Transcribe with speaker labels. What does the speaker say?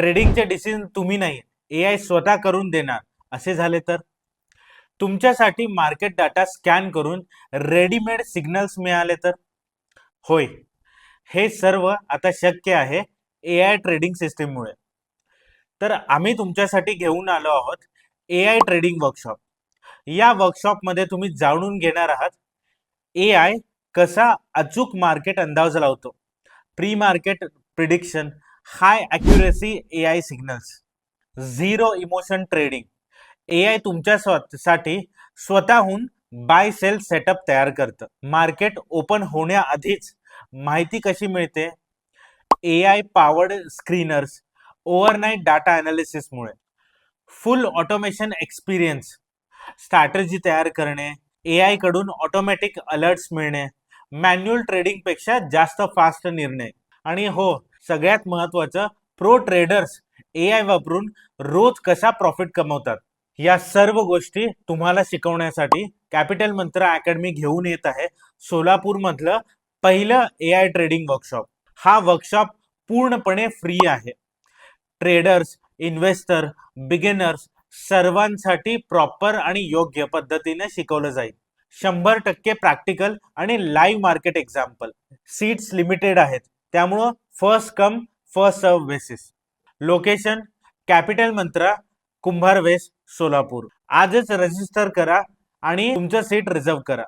Speaker 1: ट्रेडिंगचे डिसिजन तुम्ही नाही. ए आय स्वतः करून देणार. असे झाले तर? तुमच्यासाठी मार्केट डाटा स्कॅन करून रेडीमेड सिग्नल्स मिळाले तर? होय. हे सर्व आता शक्य आहे ए आय ट्रेडिंग सिस्टीममुळे. तर आम्ही तुमच्यासाठी घेऊन आलो आहोत ए आय ट्रेडिंग वर्कशॉप. या वर्कशॉपमध्ये तुम्ही जाणून घेणार आहात ए आय कसा अचूक मार्केट अंदाज लावतो. Pre market prediction high accuracy A I signals zero emotion trading A I तुमच्या स्वतःसाठी स्वतःहून बाय सेल सेटअप तयार करतं. मार्केट ओपन होण्याआधीच माहिती कशी मिळते? A I powered screeners overnight data अनालिसिसमुळे full automation experience strategy तयार करणे. ए आयकडून ऑटोमॅटिक अलर्ट्स मिळणे. मॅन्युअल ट्रेडिंगपेक्षा जास्त फास्ट निर्णय. आणि हो सगळ्यात महत्वाचं प्रो ट्रेडर्स ए आय वापरून रोज कसा प्रॉफिट कमवतात? या सर्व गोष्टी तुम्हाला शिकवण्यासाठी कॅपिटल मंत्र अकॅडमी घेऊन येत आहे. सोलापूर मधलं पहिलं ए आय ट्रेडिंग वर्कशॉप हा वर्कशॉप पूर्णपणे फ्री आहे. ट्रेडर्स इन्व्हेस्टर बिगिनर्स सर्वांसाठी प्रॉपर आणि योग्य पद्धतीने शिकवलं जाईल. शंभर टक्के प्रॅक्टिकल आणि live market example seats limited आहेत. त्यामुळं first come first serve basis location capital mantra Kumbhar west Solapur. आजच रजिस्टर करा आणि तुमचं सीट रिझर्व करा.